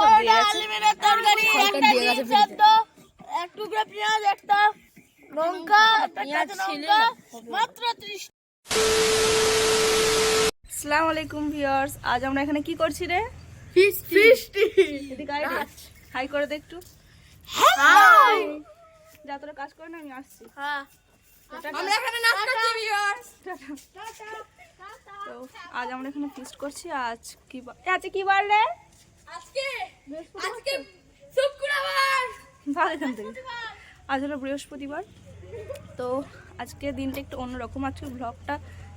সব দিয়ে গেছে। তরকারি একটা দিয়ে গেছে এক টুকরো পেঁয়াজ একটা লঙ্কা একটা পেঁয়াজ কাঁচা ছিলে লঙ্কা মাত্র ত্রিশ আসসালামু আলাইকুম ভিউয়ার্স আজ আমরা এখানে কি করছি রে। হাই করে দে একটু। হাই যা তোরা কাজ করে না আমি আসছি। হ্যাঁ। আমরা এখানে নাচ করছি ভিউয়ার্স তো আজ আমরা এখানে ফিস্ট করছি। আজ কি আজকে কি বার রে? আজকে আজকে শুক্রবার। ভাগ এখান থেকে। আজ হলো বৃহস্পতিবার। তো আজকে দিনটা একটু অন্যরকম আজকে ব্লগটা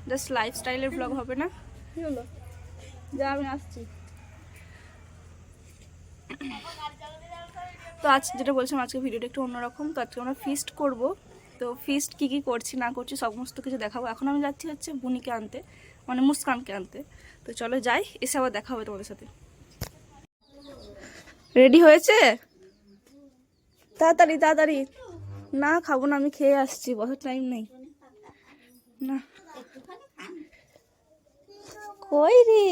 জাস্ট লাইফস্টাইলের ব্লগ হবে না। কি হলো? যা আমি আসছি। তো আজ যেটা বলছিলাম আজকে ভিডিওটা একটু অন্যরকম। তো আজকে আমরা ফিস্ট করব। তো ফিস্ট কি কি করছি না করছি সমস্ত কিছু দেখাবো। এখন আমি যাচ্ছি হচ্ছে বুনিকে আনতে মানে মুস্কানকে আনতে। তো চলো যাই এসে আবার দেখা হবে তোমাদের সাথে। রেডি হয়েছে? তাড়াতাড়ি তাড়াতাড়ি। না, খাব না, আমি খেয়ে আসছি বসার টাইম নেই। না। কই রে?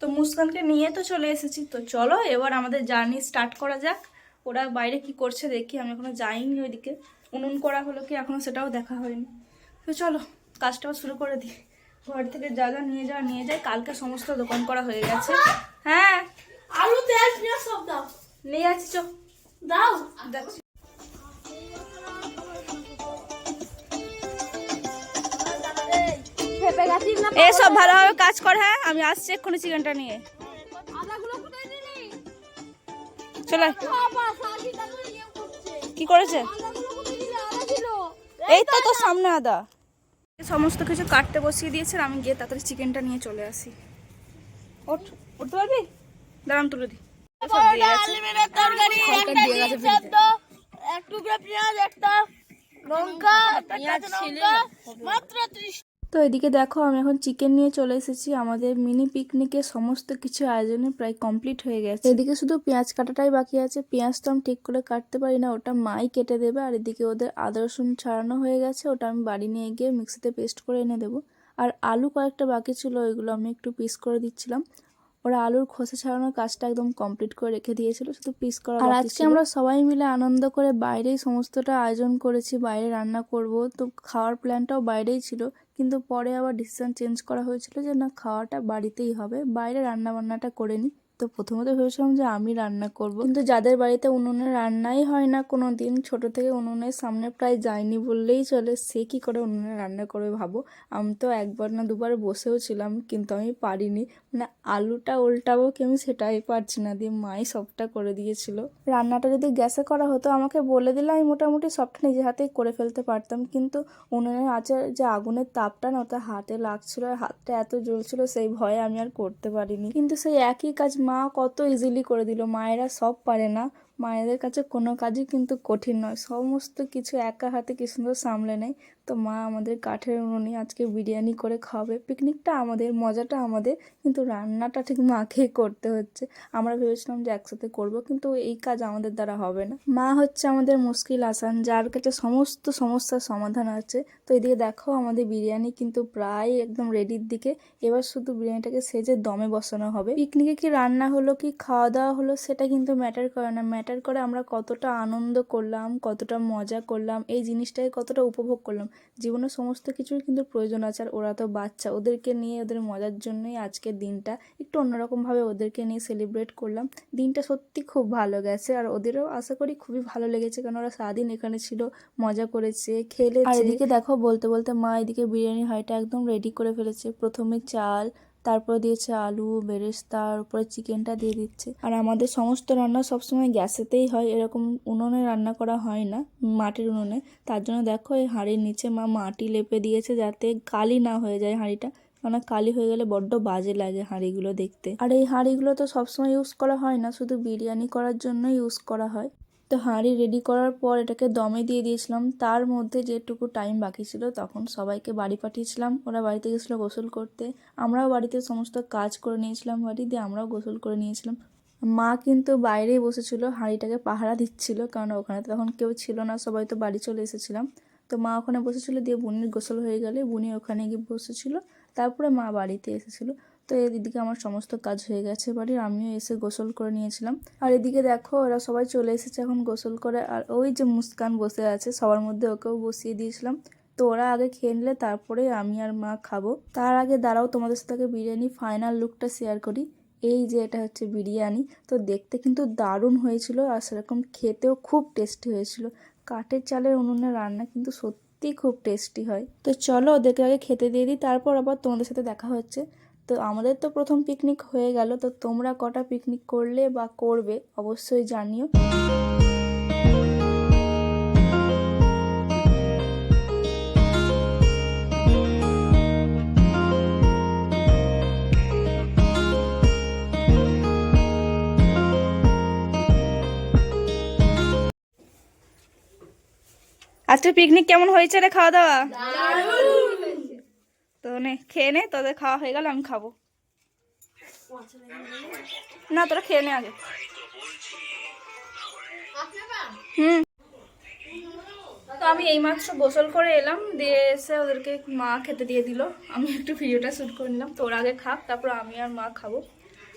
তো মুস্কানকে নিয়ে তো চলে এসেছি, তো চলো এবার আমাদের জার্নি স্টার্ট করা যাক। ওরা বাইরে কি করছে দেখি, আমি এখনও যাইনি ওইদিকে। উনুন করা হলো কি, এখনও সেটাও দেখা হয়নি। তো চলো, কাজটাও শুরু করে দিই। ঘর থেকে যা যা নিয়ে যাওয়া, নিয়ে যায় কালকে সমস্ত দোকান করা হয়ে গেছে। হ্যাঁ আলু পেঁয়াজ পেঁয়াজ সব দাও। নিয়ে যাচ্ছি চো দাও। এসব ভালোভাবে কাজ কর হ্যাঁ? আমি আসছি এক্ষুনি চিকেনটা নিয়ে। আদাগুলো কোথায় দিলি? চলে। ইয়ে কি করেছে? এই তো তোর সামনে আদা। সমস্ত কিছু কাটতে বসিয়ে দিয়েছে আমি গিয়ে তাড়াতাড়ি চিকেনটা নিয়ে চলে আসি। ওঠ উঠতে পারবি? দাঁড়াম তুলে দি তো এদিকে দেখো আমি এখন চিকেন নিয়ে চলে এসেছি। আমাদের মিনি পিকনিকে সমস্ত কিছু আয়োজনে প্রায় কমপ্লিট হয়ে গেছে। এদিকে শুধু পেঁয়াজ কাটাটাই বাকি আছে। পেঁয়াজ তো আমি ঠিক করে কাটতে পারি না ওটা মাই কেটে দেবে। আর এদিকে ওদের আদা রসুন ছাড়ানো হয়ে গেছে ওটা আমি বাড়ি নিয়ে গিয়ে মিক্সিতে পেস্ট করে এনে দেবো। আর আলু কয়েকটা বাকি ছিল ওইগুলো আমি একটু পিস করে দিচ্ছিলাম। ওরা আলুর খোসা ছাড়ানোর কাজটা একদম কমপ্লিট করে রেখে দিয়েছিল শুধু পিস করা আর আজকে আমরা সবাই মিলে আনন্দ করে বাইরেই সমস্তটা আয়োজন করেছি বাইরে রান্না করব। তো খাওয়ার প্ল্যানটাও বাইরেই ছিল কিন্তু পরে আবার ডিসিশন চেঞ্জ করা হয়েছিল যে না খাওয়াটা বাড়িতেই হবে বাইরে রান্নাবান্নাটা করে নিই তো প্রথমত ভেবেছিলাম যে আমি রান্না করব। কিন্তু যাদের বাড়িতে উনুনে রান্নাই হয় না কোনো দিন ছোট থেকে উনুনের সামনে প্রায় যায়নি বললেই চলে, সে কি করে উনুনে রান্না করবে ভাবো? আমি তো একবার না দুবার বসেও ছিলাম, কিন্তু আমি পারিনি। মানে আলুটা উল্টাবো কি আমি সেটাই পারছি না দিয়ে মাই সবটা করে দিয়েছিল। রান্নাটা যদি গ্যাসে করা হতো, আমাকে বলে দিলে আমি মোটামুটি সবটা নিজে হাতেই করে ফেলতে পারতাম। কিন্তু উনুনের আছে যে আগুনের তাপটা না ওটা হাতে লাগছিল আর হাতটা এত জ্বলছিল, সেই ভয়ে আমি আর করতে পারিনি। কিন্তু সেই একই কাজ মা কত ইজিলি করে দিল মায়েরা সব পারে না। মায়েদের কাছে কোনো কাজই কিন্তু কঠিন নয়। সমস্ত কিছু একা হাতে কি সুন্দর সামলে নেয়? তো মা আমাদের কাঠের উনুনে আজকে বিরিয়ানি করে খাওয়াবে। পিকনিকটা আমাদের, মজাটা আমাদের, কিন্তু রান্নাটা ঠিক মাকেই করতে হচ্ছে। আমরা ভেবেছিলাম যে একসাথে করব, কিন্তু এই কাজ আমাদের দ্বারা হবে না। মা হচ্ছে আমাদের মুশকিল আসান, যার কাছে সমস্ত সমস্যার সমাধান আছে। তো এদিকে দেখো আমাদের বিরিয়ানি কিন্তু প্রায় একদম রেডির দিকে। এবার শুধু বিরিয়ানিটাকে সেজে দমে বসানো হবে। পিকনিকে কি রান্না হলো, কি খাওয়া দাওয়া হলো, সেটা কিন্তু ম্যাটার করে না। ম্যাটার করে আমরা কতটা আনন্দ করলাম, কতটা মজা করলাম, এই জিনিসটাকে কতটা উপভোগ করলাম। জীবনে সমস্ত কিছুর কিন্তু প্রয়োজন আছে আর ওরা তো বাচ্চা। ওদেরকে নিয়ে, ওদের মজার জন্যই আজকের দিনটা একটু অন্যরকমভাবে ওদেরকে নিয়ে সেলিব্রেট করলাম। দিনটা সত্যি খুব ভালো গেছে আর ওদেরও আশা করি খুবই ভালো লেগেছে কারণ ওরা সারাদিন এখানে ছিল, মজা করেছে খেলে আর এদিকে দেখো বলতে বলতে মা এদিকে বিরিয়ানি হাঁড়িটা একদম রেডি করে ফেলেছে। প্রথমে চাল তারপর দিয়েছে আলু বেরেস্তার উপরে চিকেনটা দিয়ে দিচ্ছে। আর আমাদের সমস্ত রান্না সবসময় গ্যাসেতেই হয়, এরকম উনুনে রান্না করা হয় না, মাটির উনুনে। তার জন্য দেখো এই হাঁড়ির নিচে মা মাটি লেপে দিয়েছে যাতে কালি না হয়ে যায় হাঁড়িটা। কেননা কালি হয়ে গেলে বড্ড বাজে লাগে হাঁড়িগুলো দেখতে। আর এই হাঁড়িগুলো তো সবসময় ইউজ করা হয় না, শুধু বিরিয়ানি করার জন্য ইউজ করা হয়। তো হাঁড়ি রেডি করার পর এটাকে দমে দিয়ে দিয়েছিলাম। তার মধ্যে যেটুকু টাইম বাকি ছিল তখন সবাইকে বাড়ি পাঠিয়েছিলাম। ওরা বাড়িতে গেছিল গোসল করতে। আমরাও বাড়িতে সমস্ত কাজ করে নিয়েছিলাম বাড়ি দিয়ে আমরাও গোসল করে নিয়েছিলাম। মা কিন্তু বাইরেই বসেছিল, হাঁড়িটাকে পাহারা দিচ্ছিল কারণ ওখানে তখন কেউ ছিল না, সবাই তো বাড়ি চলে এসেছিলাম। তো মা ওখানে বসেছিল দিয়ে বুনির গোসল হয়ে গেলে বুনি ওখানে গিয়ে বসেছিল। তারপরে মা বাড়িতে এসেছিল। তো এদিকে আমার সমস্ত কাজ হয়ে গেছে বাড়ির, আমিও এসে গোসল করে নিয়েছিলাম। আর এদিকে দেখো, ওরা সবাই চলে এসেছে এখন গোসল করে। আর ওই যে মুস্কান বসে আছে, সবার মধ্যে ওকেও বসিয়ে দিয়েছিলাম। তো ওরা আগে খেয়ে নিলে, তারপরে আমি আর মা খাব। তার আগে দাঁড়াও, তোমাদের সাথে বিরিয়ানি ফাইনাল লুকটা শেয়ার করি। এই যে এটা হচ্ছে বিরিয়ানি। তো দেখতে কিন্তু দারুণ হয়েছিল আর সেরকম খেতেও খুব টেস্টি হয়েছিল। কাঠের চালের উনুনে রান্না কিন্তু সত্যি খুব টেস্টি হয়। তো চলো ওদেরকে আগে খেতে দিয়ে দিই, তারপর আবার তোমাদের সাথে দেখা হচ্ছে। তো আমাদের তো প্রথম পিকনিক হয়ে গেল, তো তোমরা কটা পিকনিক করলে বা করবে অবশ্যই জানিও। আজকে পিকনিক কেমন হয়েছে রে খাওয়া দাওয়া? তো নে, খেয়ে নে, তোদের খাওয়া হয়ে গেল আমি খাব। না, তোরা খেয়ে নে আগে। হুম। তো আমি এইমাত্র গোসল করে এলাম, দিয়ে এসে ওদেরকে মা খেতে দিয়ে দিল। আমি একটু ভিডিওটা শ্যুট করে নিলাম তো ওরা আগে খাক, তারপর আমি আর মা খাব।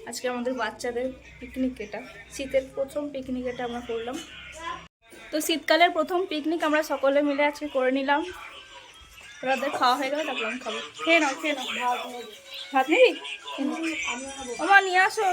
আজকে আমাদের বাচ্চাদের পিকনিক এটা। শীতের প্রথম পিকনিক এটা আমরা করলাম। তো শীতকালের প্রথম পিকনিক আমরা সকলে মিলে আজকে করে নিলাম। খাওয়া হয়ে তারপর আমি খাব। খেয়ে নাও খেয়ে নাও। ভাত আমার নিয়ে আসো।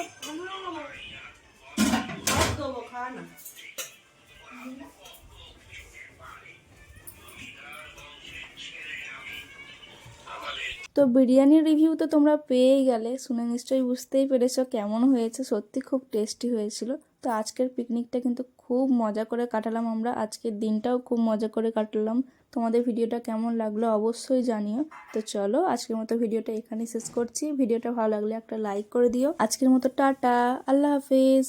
তো বিরিয়ানির রিভিউ তো তোমরা পেয়েই গেলে, শুনে নিশ্চয়ই বুঝতেই পেরেছ কেমন হয়েছে, সত্যি খুব টেস্টি হয়েছিল। তো আজকের পিকনিকটা কিন্তু খুব মজা করে কাটালাম আমরা, আজকের দিনটাও খুব মজা করে কাটালাম। তোমাদের ভিডিওটা কেমন লাগল অবশ্যই জানিও। তো চলো, আজকের মতো ভিডিওটা এখানেই শেষ করছি। ভিডিওটা ভালো লাগলে একটা লাইক করে দিও। আজকের মতো টাটা, আল্লাহ হাফিজ।